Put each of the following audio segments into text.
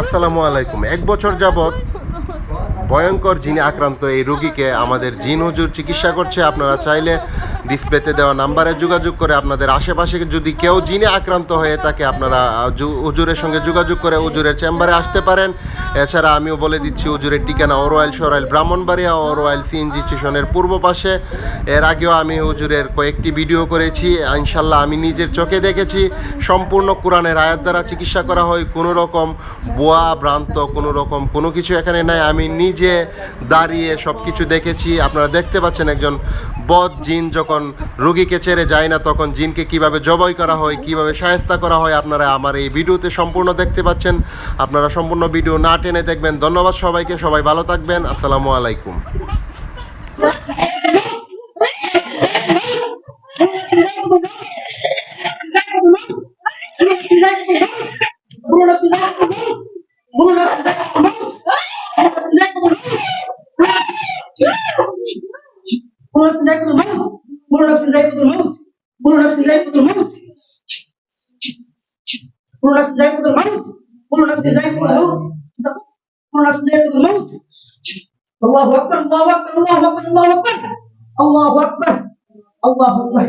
আসসালামু আলাইকুম। এক বছর যাবত ভয়ঙ্কর জিনে আক্রান্ত এই রোগীকে আমাদের জিন হুজুর চিকিৎসা করছে। আপনারা চাইলে ডিসপ্লেতে দেওয়া নাম্বারে যোগাযোগ করে আপনাদের আশেপাশে যদি কেউ জিনে আক্রান্ত হয়ে থাকে আপনারা হুজুরের সঙ্গে যোগাযোগ করে হুজুরের চেম্বারে আসতে পারেন। এছাড়া আমিও বলে দিচ্ছি, উজুরের ঠিকানা ওরওয়াইল সরাইল ব্রাহ্মণবাড়িয়া ওরওয়াইল সিএনজি স্টেশনের পূর্ব পাশে। এর আগেও আমি হুজুরের কয়েকটি ভিডিও করেছি, ইনশাল্লাহ আমি নিজের চোখে দেখেছি। সম্পূর্ণ কোরআনের আয়াত দ্বারা চিকিৎসা করা হয়, কোনো রকম বোয়া ভ্রান্ত, কোনো রকম কোনো কিছু এখানে নাই। আমি নিজে দাঁড়িয়ে সব কিছু দেখেছি। আপনারা দেখতে পাচ্ছেন একজন বদ জিন যখন রোগীকে ছেড়ে যায় না, তখন জিনকে কীভাবে জবাই করা হয়, কীভাবে সায়স্তা করা হয়, আপনারা আমার এই ভিডিওতে সম্পূর্ণ দেখতে পাচ্ছেন। আপনারা সম্পূর্ণ ভিডিও না টেনে দেখবেন। ধন্যবাদ সবাইকে, সবাই ভালো থাকবেন। আসসালামু আলাইকুম। Murunat Zaifatul Murunat Zaifatul Murunat Zaifatul Murunat Zaifatul Murunat Zaifatul Allahu Akbar Allahu Akbar Allahu Akbar Allahu Akbar Allahu Akbar Allahu Akbar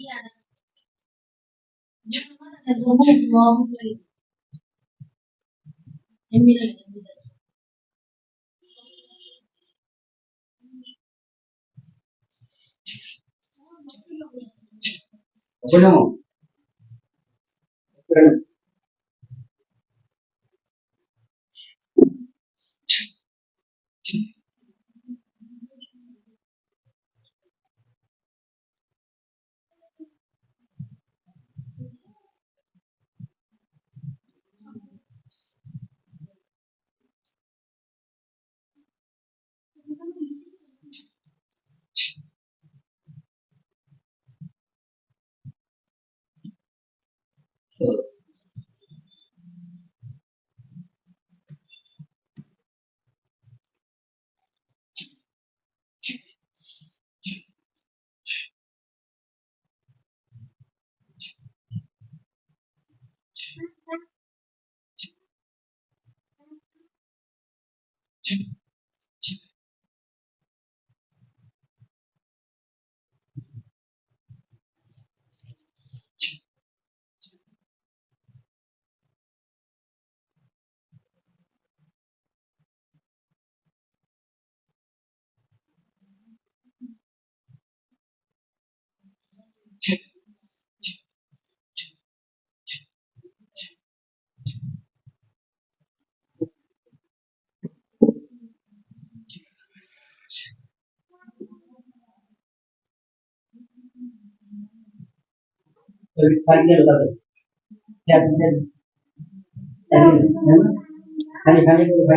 Yeah. 됩니다. 됩니다. 설명은 그래. 네. Thank you. খালি খালি করে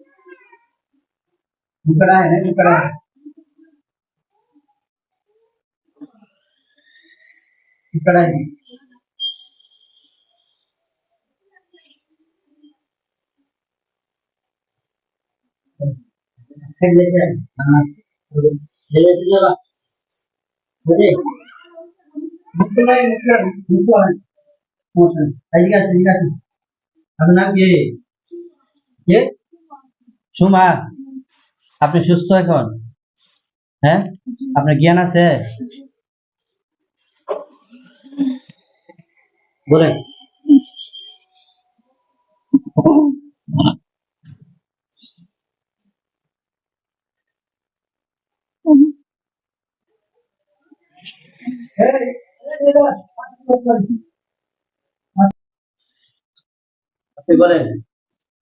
उकड़ा है ना उकड़ा है। उकड़ा है। फिर ले जाए हाँ। ले ले चलो मुझे मुकड़ा है मुकड़ा मुकड़ा है। पोषण आइएगा आइएगा अब नाम ये ये, सुमा। আপনি সুস্থ এখন? হ্যাঁ? আপনার জ্ঞান আছে? বলেন। আপনি বলেন।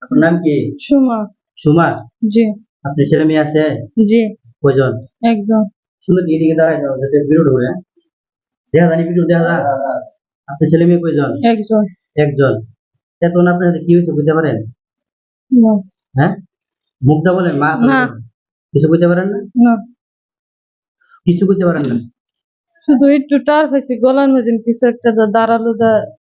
আপনার নাম কি? সুমা। সুমা? জি। আপনি ছেলে মেয়ে আছে? জি। কয়জন? একজন। শুনে কি এদিকে দাঁড়ায় যাও যাতে ভিডিও ঢোকে হ্যাঁ? দেখা জানি ভিডিও দেখা যায় আপনি ছেলে মেয়ে কয়জন? একজন। একজন। এখন আপনার সাথে কি হয়েছে বুঝতে পারেন? হ্যাঁ? মুখটা বলেন মা না। কিছু বুঝতে পারেন না? না। কিছু বুঝতে পারেন না? শুধু একটু টার হয়েছে গলার মধ্যে কিছু একটা দাঁড়াল দা